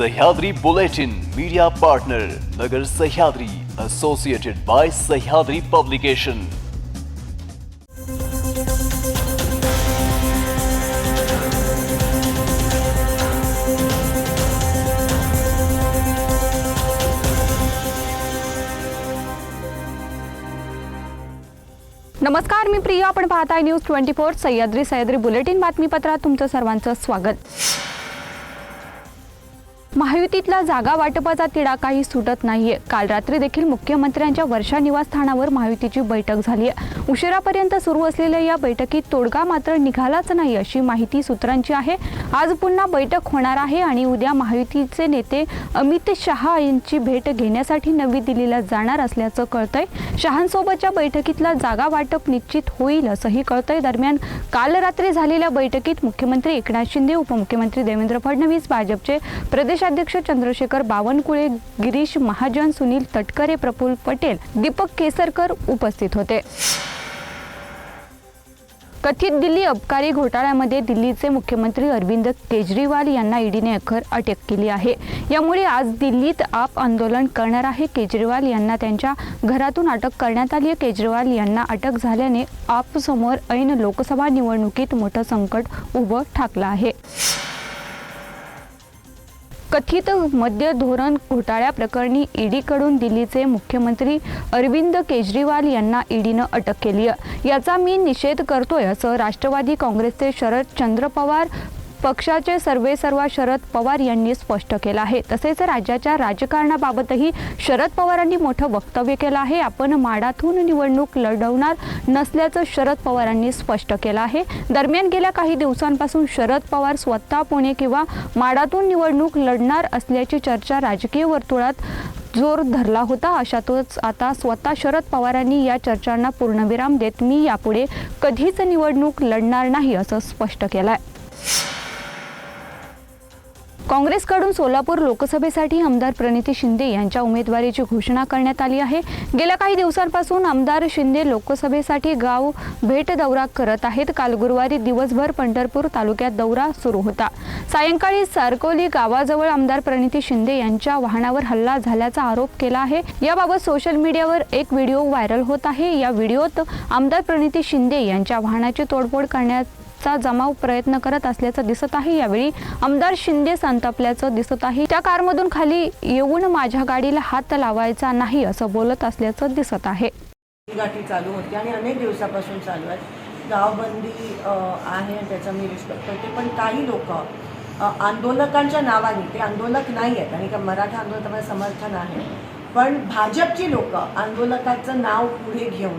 Sahyadri Bulletin media partner Nagar Sahyadri associated by Sahyadri publication नमस्कार मी प्रिया. आपण पाहताय news twenty four Sahyadri Sahyadri bulletin बातमीपत्रात तुमचं सर्वांचं स्वागत. महायुतीतला जागा वाटपाचा तिढा काही सुटत नाहीये. काल रात्री देखील मुख्यमंत्र्यांच्या वर्षा निवासस्थानावर महायुतीची बैठक झाली आहे. उशिरापर्यंत सुरू असलेल्या या बैठकीत तोडगा मात्र निघालाच नाही अशी माहिती सूत्रांची आहे. आज पुन्हा बैठक होणार आहे आणि उद्या महायुतीचे नेते अमित शहा यांची भेट घेण्यासाठी नवी दिल्लीला जाणार असल्याचं कळतंय. शहांसोबतच्या बैठकीतला जागा वाटप निश्चित होईल असंही कळतंय. दरम्यान काल रात्री झालेल्या बैठकीत मुख्यमंत्री एकनाथ शिंदे उपमुख्यमंत्री देवेंद्र फडणवीस भाजपचे प्रदेशाध्यक्ष चंद्रशेखर बावनकुळे गिरीश महाजन सुनील तटकरे प्रफुल्ल पटेल दीपक केसरकर उपस्थित होते. कथित दिल्ली अबकारी घोटाळ्यामध्ये दिल्लीचे मुख्यमंत्री अरविंद केजरीवाल यांना ईडीने अखेर अटक केली आहे. यामुळे आज दिल्लीत आप आंदोलन करणार आहे. केजरीवाल यांना त्यांच्या घरातून अटक करण्यात आली आहे. केजरीवाल यांना अटक झाल्याने आप समोर ऐन लोकसभा निवडणुकीत मोठं संकट उभं ठाकलं आहे. कथित मद्य धोरण घोटाळ्याप्रकरणी ईडीकडून दिल्लीचे मुख्यमंत्री अरविंद केजरीवाल यांना ईडीनं अटक केली आहे याचा मी निषेध करतोय असं राष्ट्रवादी काँग्रेसचे शरद चंद्र पवार पक्षाचे सर्वेसर्वा शरद पवार यांनी स्पष्ट केलं आहे. तसेच राज्याच्या राजकारणाबाबतही शरद पवारांनी मोठं वक्तव्य केलं आहे. आपण माडातून निवडणूक लढवणार नसल्याचं शरद पवारांनी स्पष्ट केलं आहे. दरम्यान गेल्या काही दिवसांपासून शरद पवार स्वतः पुणे किंवा माडातून निवडणूक लढणार असल्याची चर्चा राजकीय वर्तुळात जोर धरला होता. अशातच आता स्वतः शरद पवारांनी या चर्चांना पूर्णविराम देत मी यापुढे कधीच निवडणूक लढणार नाही असं स्पष्ट केलं आहे काँग्रेसकडून सोलापूर लोकसभेसाठी आमदार प्रणिती शिंदे यांच्या उमेदवारीची घोषणा करण्यात आली आहे. गेल्या काही दिवसांपासून आमदार शिंदे लोकसभेसाठी गाव भेट दौरा करत आहेत. काल गुरुवारी दिवसभर पंढरपूर तालुक्यात दौरा सुरू होता. सायंकाळी सारकोली गावाजवळ आमदार प्रणिती शिंदे यांच्या वाहनावर हल्ला झाल्याचा आरोप केला आहे. याबाबत सोशल मीडियावर एक व्हिडिओ व्हायरल होत आहे. या व्हिडिओत आमदार प्रणिती शिंदे यांच्या वाहनाची तोडफोड करण्यात चा जमाव प्रयत्न करत असल्याचं दिसत आहे यावेळी. आमदार शिंदे संतापल्याचं दिसत आहे त्या कारमधून खाली येऊन माझ्या गाडीला हात लावायचा नाही असं बोलत असल्याचं दिसत आहे गाठी चालू होती आणि अनेक दिवसापासून चालू आहे. गावबंदी आहे त्याचा मी रिस्पेक्ट करते. पण काही लोक आंदोलकांच्या नावाने ते आंदोलक नाही आहेत आणि का मराठा आंदोलकांना समर्थन आहे. पण भाजपची लोक आंदोलकाचं नाव पुढे घेऊन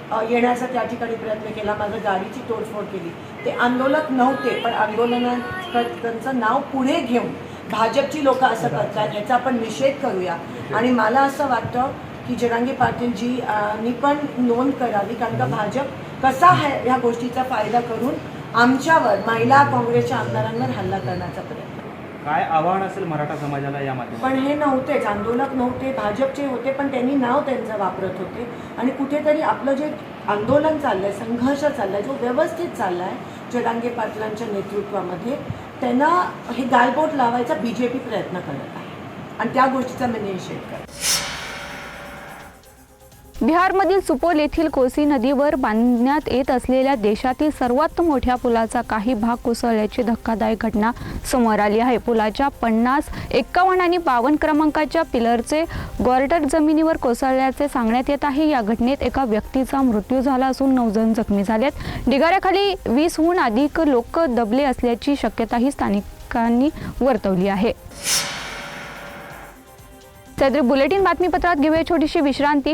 येण्याचा त्या ठिकाणी प्रयत्न केला. माझ्या गाडीची तोडफोड केली. ते आंदोलक नव्हते पण आंदोलनात त्यांचं नाव पुढे घेऊन भाजपची लोक असं करतात याचा आपण निषेध करूया. आणि मला असं वाटतं की जरांगे पाटीलजी अ, नी पण नोंद करावी कारण का भाजप कसा ह्या गोष्टीचा फायदा करून आमच्यावर महिला काँग्रेसच्या आमदारांवर हल्ला करण्याचा प्रयत्न काय आव्हान असेल मराठा समाजाला या माध्यमात पण हे नव्हतेच आंदोलक नव्हते भाजपचे होते पण त्यांनी नाव त्यांचं वापरत होते. आणि कुठेतरी आपलं जे आंदोलन चाललंय संघर्ष चाललाय जो व्यवस्थित चाललाय जडांगे पाटलांच्या नेतृत्वामध्ये त्यांना हे गालबोट लावायचा बी जे पी प्रयत्न करत आहे. आणि त्या गोष्टीचा मी निषेध करते. बिहारमधील सुपोल येथील कोसी नदीवर बांधण्यात येत असलेल्या देशातील सर्वात मोठ्या पुलाचा काही भाग कोसळल्याची धक्कादायक घटना समोर आली आहे. पुलाच्या पन्नास एक्कावन्न आणि बावन्न क्रमांकाच्या पिलरचे गॉर्डर जमिनीवर कोसळल्याचे सांगण्यात येत आहे. या घटनेत एका व्यक्तीचा मृत्यू झाला असून नऊ जण जखमी झालेत. ढिगाऱ्याखाली वीसहून अधिक लोक दबले असल्याची शक्यताही स्थानिकांनी वर्तवली आहे. सदरी बुलेटिन बातमीपत्रात घेऊया छोटीशी विश्रांती.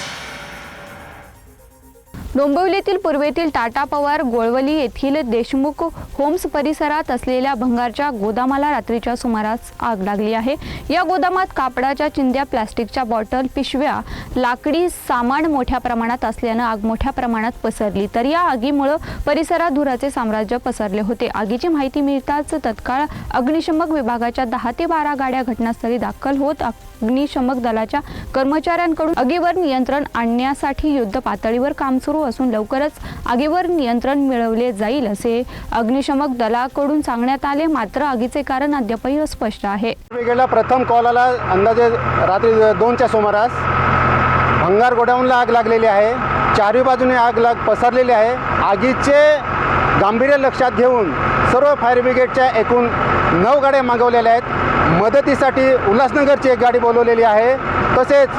डोंबिवलीतील पूर्वेतील टाटा पवार गोळवली येथील देशमुख होम्स परिसरात असलेल्या भंगारच्या गोदामाला रात्रीच्या सुमारास आग लागली आहे. या गोदामात कापडाच्या चिंध्या प्लास्टिकच्या बॉटल पिशव्या लाकडी सामान मोठ्या प्रमाणात असल्यानं आग मोठ्या प्रमाणात पसरली. तर या आगीमुळं परिसरात धुराचे साम्राज्य पसरले होते. आगीची माहिती मिळताच तत्काळ अग्निशमक विभागाच्या दहा ते बारा गाड्या घटनास्थळी दाखल होत अग्निशमक दलाच्या कर्मचाऱ्यांकडून आगीवर नियंत्रण आणण्यासाठी युद्ध पातळीवर काम सुरू असून लवकरच आगीवर नियंत्रण मिळवले जाईल असे अग्निशमक दलाकडून सांगण्यात आले. मात्र आगीचे कारण अद्यापही अस्पष्ट आहे. ब्रिगेडला प्रथम कॉल आला अंदाजे रात्री दोनच्या सुमारास भंगार गोडाऊनला आग लागलेली आहे. चारही बाजूने आग लाग पसरलेली आहे. आगीचे गांभीर्य लक्षात घेऊन सर्व फायर ब्रिगेडच्या एकूण नऊ गाड्या मागवलेल्या आहेत. मदतीसाठी उल्हासनगरची एक गाडी बोलवलेली आहे. तसेच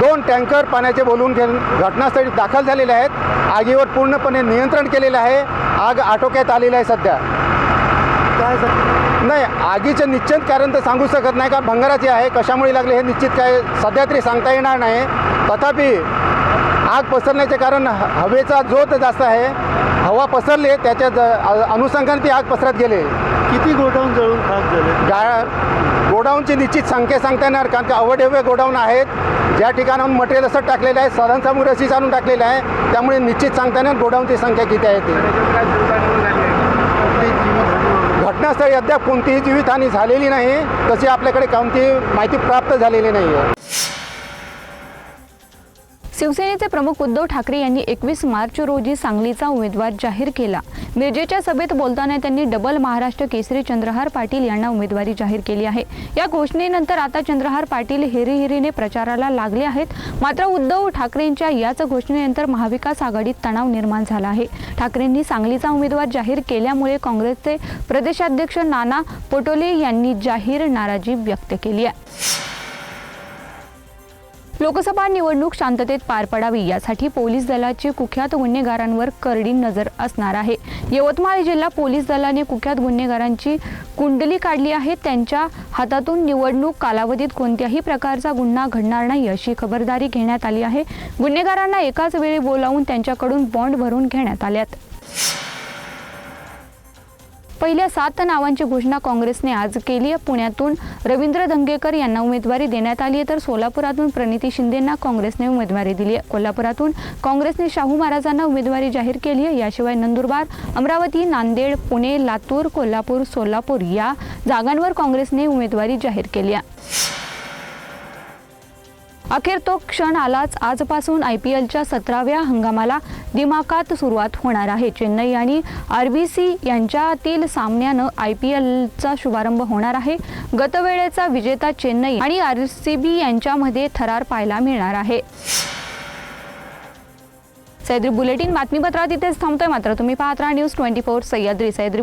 दोन टँकर पाण्याचे बोलवून घेऊन घटनास्थळी दाखल झालेले आहेत. आगीवर पूर्णपणे नियंत्रण केलेलं आहे. आग आटोक्यात आलेली आहे सध्या. काय सर? नाही आगीचं निश्चित कारण तर सांगू शकत नाही का? भंगाराचे आहे. कशामुळे लागले हे निश्चित काय सध्या तरी सांगता येणार नाही. तथापि आग पसरण्याचे कारण हवेचा जोत जास्त आहे. हवा पसरली त्याच्या ज- अनुषंगाने ती आग पसरत गेले. किती गोडाऊन जळून खाक झाले? गा गोडाऊनची निश्चित संख्या सांगता येणार कारण की अवढेवे गोडाऊन आहेत. ज्या ठिकाणाहून मटेरियल असं टाकलेलं आहे साधन सामुग्री आणून टाकलेलं आहे त्यामुळे निश्चित सांगता येणार गोडाऊनची संख्या किती आहे ती. घटनास्थळी अद्याप कोणतीही जीवितहानी झालेली नाही तशी आपल्याकडे कोणतीही माहिती प्राप्त झालेली नाही आहे शिवसेनेचे प्रमुख उद्धव ठाकरे यांनी एकवीस मार्च रोजी सांगलीचा उमेदवार जाहीर केला. मिरजेच्या सभेत बोलताना त्यांनी डबल महाराष्ट्र केसरी चंद्रहार पाटील यांना उमेदवारी जाहीर केली आहे. या घोषणेनंतर आता चंद्रहार पाटील हिरीहिरीने प्रचाराला लागले आहेत. मात्र उद्धव ठाकरेंच्या याच घोषणेनंतर महाविकास आघाडीत तणाव निर्माण झाला आहे. ठाकरेंनी सांगलीचा उमेदवार जाहीर केल्यामुळे काँग्रेसचे प्रदेशाध्यक्ष नाना पटोले यांनी जाहीर नाराजी व्यक्त केली आहे. लोकसभा निवडणूक शांततेत पार पडावी यासाठी पोलीस दलाची कुख्यात गुन्हेगारांवर करडी नजर असणार आहे. यवतमाळ जिल्हा पोलीस दलाने कुख्यात गुन्हेगारांची कुंडली काढली आहे. त्यांच्या हातातून निवडणूक कालावधीत कोणत्याही प्रकारचा गुन्हा घडणार नाही अशी खबरदारी घेण्यात आली आहे. गुन्हेगारांना एकाच वेळी बोलावून त्यांच्याकडून बॉन्ड भरून घेण्यात आल्यात. पहिल्या सात नावांची घोषणा काँग्रेसने आज केली आहे. पुण्यातून रवींद्र धंगेकर यांना उमेदवारी देण्यात आली आहे तर सोलापुरातून प्रणिती शिंदेंना काँग्रेसने उमेदवारी दिली आहे. कोल्हापुरातून काँग्रेसने शाहू महाराजांना उमेदवारी जाहीर केली आहे. याशिवाय नंदुरबार अमरावती नांदेड पुणे लातूर कोल्हापूर सोलापूर या जागांवर काँग्रेसने उमेदवारी जाहीर केली आहे. अखेर तो क्षण आलाच. आजपासून आय पी एलच्या सतराव्या हंगामाला दिमाकात सुरुवात होणार आहे. चेन्नई आणि आर बी सी यांच्यातील सामन्यानं आय पी एलचा शुभारंभ होणार आहे. गतवेळेचा विजेता चेन्नई आणि आर सी बी यांच्यामध्ये थरार पाहायला मिळणार आहे. सह्याद्री बुलेटिन बातमीपत्रात इथेच थांबतोय. मात्र तुम्ही पाहत राहा news twenty four Sahyadri Sahyadri